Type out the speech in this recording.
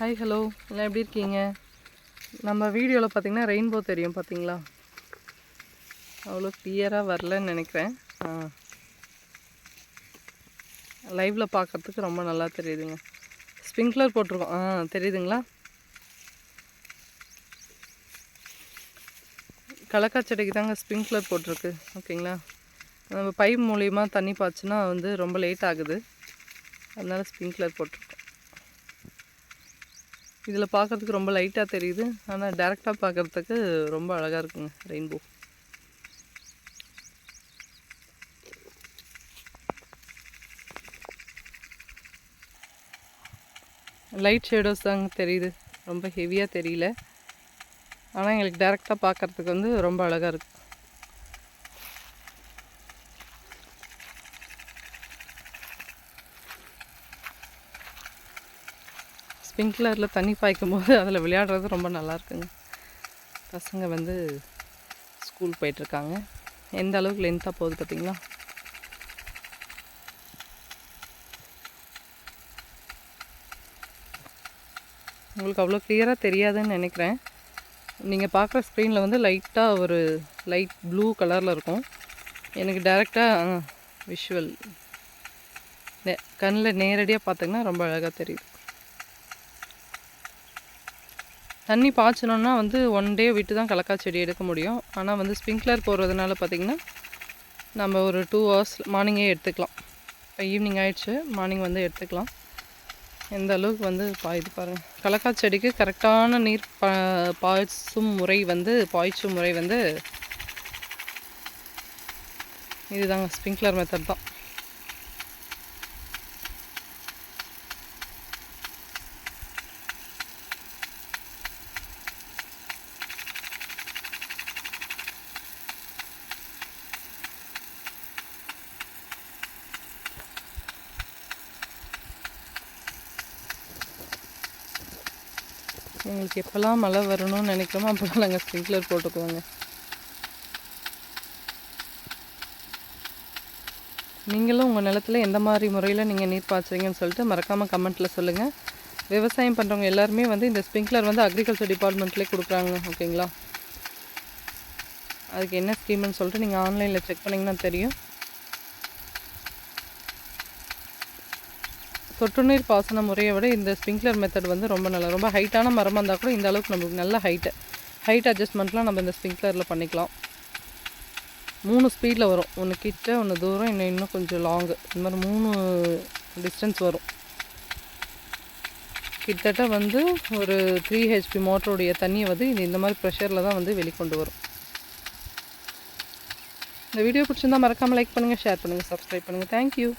Hi hello எல்லாம் எப்படி இருக்கீங்க? நம்ம வீடியோவில் பார்த்தீங்கன்னா ரெயின்போ தெரியும் பார்த்தீங்களா அவ்வளோ கிளியராக வரலன்னு நினைக்கிறேன். லைவில் பார்க்கறதுக்கு ரொம்ப நல்லா தெரியுதுங்க. ஸ்ப்ரிங்க்லர் போட்டிருக்கோம். ஆ தெரியுதுங்களா? கலக்கா செடிக்கு தாங்க ஸ்ப்ரிங்க்லர் போட்டிருக்கு ஓகேங்களா? நம்ம பைப் மூலியமாக தண்ணி பாய்ச்சுன்னா வந்து ரொம்ப லேட் ஆகுது. அதனால் ஸ்ப்ரிங்க்லர் போட்டிருக்கோம். இதில் பார்க்கறதுக்கு ரொம்ப லைட்டாக தெரியுது. ஆனால் டேரெக்டாக பார்க்கறதுக்கு ரொம்ப அழகாக இருக்குங்க ரெயின்போ லைட் ஷேடோஸ் தாங்க தெரியுது. ரொம்ப ஹெவியாக தெரியல. ஆனால் எங்களுக்கு டேரெக்டாக பார்க்கறதுக்கு வந்து ரொம்ப அழகாக இருக்குது ஸ்ப்ரிங்க்லரில் தண்ணி பாய்க்கும் போது அதில் விளையாடுறது ரொம்ப நல்லா இருக்குங்க. பசங்க வந்து ஸ்கூல் போயிட்டுருக்காங்க. எந்த அளவுக்கு லென்த்தாக போகுது பார்த்தீங்களா உங்களுக்கு அவ்வளோ கிளியராக தெரியாதுன்னு நினைக்கிறேன். நீங்கள் பார்க்குற ஸ்க்ரீனில் வந்து லைட்டாக ஒரு லைட் ப்ளூ கலரில் இருக்கும். எனக்கு டேரெக்டாக விஷுவல் நே கண்ணில் நேரடியாக பார்த்தீங்கன்னா ரொம்ப அழகாக தெரியுது. தண்ணி பாய்ச்சணுன்னா வந்து ஒன் டே விட்டு தான் கலக்கா செடி எடுக்க முடியும். ஆனால் வந்து ஸ்ப்ரிங்க்லர் போடுறதுனால பார்த்திங்கன்னா நம்ம ஒரு டூ ஹவர்ஸ் மார்னிங்கே எடுத்துக்கலாம். இப்போ ஈவினிங் ஆயிடுச்சு மார்னிங் வந்து எடுத்துக்கலாம். எந்த அளவுக்கு வந்து பாயுது பாருங்கள் கலக்கா செடிக்கு கரெக்டான நீர் பா பாய்ச்சும் முறை வந்து பாய்ச்சும் முறை வந்து இதுதாங்க ஸ்ப்ரிங்க்லர் மெத்தட் தான். எங்களுக்கு எப்போல்லாம் மழை வரணும்னு நினைக்கிறோமோ அப்போல்லாம் நாங்கள் ஸ்ப்ரிங்க்லர் போட்டுக்குவோங்க. நீங்களும் உங்கள் நிலத்துல எந்த மாதிரி முறையில் நீங்கள் நீர் பாய்ச்சுறீங்கன்னு சொல்லிட்டு மறக்காமல் கமெண்ட்டில் சொல்லுங்கள் விவசாயம் பண்ணுறவங்க எல்லாருமே வந்து இந்த ஸ்ப்ரிங்க்லர் வந்து அக்ரிகல்ச்சர் டிபார்ட்மெண்ட்லேயே கொடுக்குறாங்க ஓகேங்களா அதுக்கு என்ன ஸ்கீம்னு சொல்லிட்டு நீங்கள் ஆன்லைனில் செக் பண்ணிங்கன்னா தெரியும். சொட்டு நீர் பாசன முறையை விட இந்த ஸ்ப்ரிங்க்லர் மெத்தட் வந்து ரொம்ப நல்லா ரொம்ப ஹைட்டான மரமாக இருந்தால் கூட இந்த அளவுக்கு நமக்கு நல்ல ஹைட்டு ஹைட் அட்ஜஸ்ட்மெண்ட்லாம் நம்ம இந்த ஸ்ப்ரிங்க்லரில் பண்ணிக்கலாம். மூணு ஸ்பீடில் வரும். ஒன்று கிட்ட ஒன்று தூரம் இன்னும் இன்னும் கொஞ்சம் லாங்கு இந்த மாதிரி மூணு டிஸ்டன்ஸ் வரும். கிட்டத்தட்ட வந்து ஒரு த்ரீ ஹெச்பி மோட்டருடைய தண்ணியை வந்து இது இந்த மாதிரி ப்ரெஷரில் தான் வந்து வெளிக்கொண்டு வரும். இந்த வீடியோ பிடிச்சிருந்தா மறக்காமல் லைக் பண்ணுங்கள் ஷேர் பண்ணுங்கள் சப்ஸ்கிரைப் பண்ணுங்கள் தேங்க்யூ